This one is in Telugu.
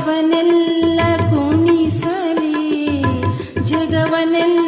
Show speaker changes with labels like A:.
A: ಜಗವನೆಲ್ಲ ಕುಣಿಸಲಿ ಜಗವನೆಲ್ಲ ಕುಣಿ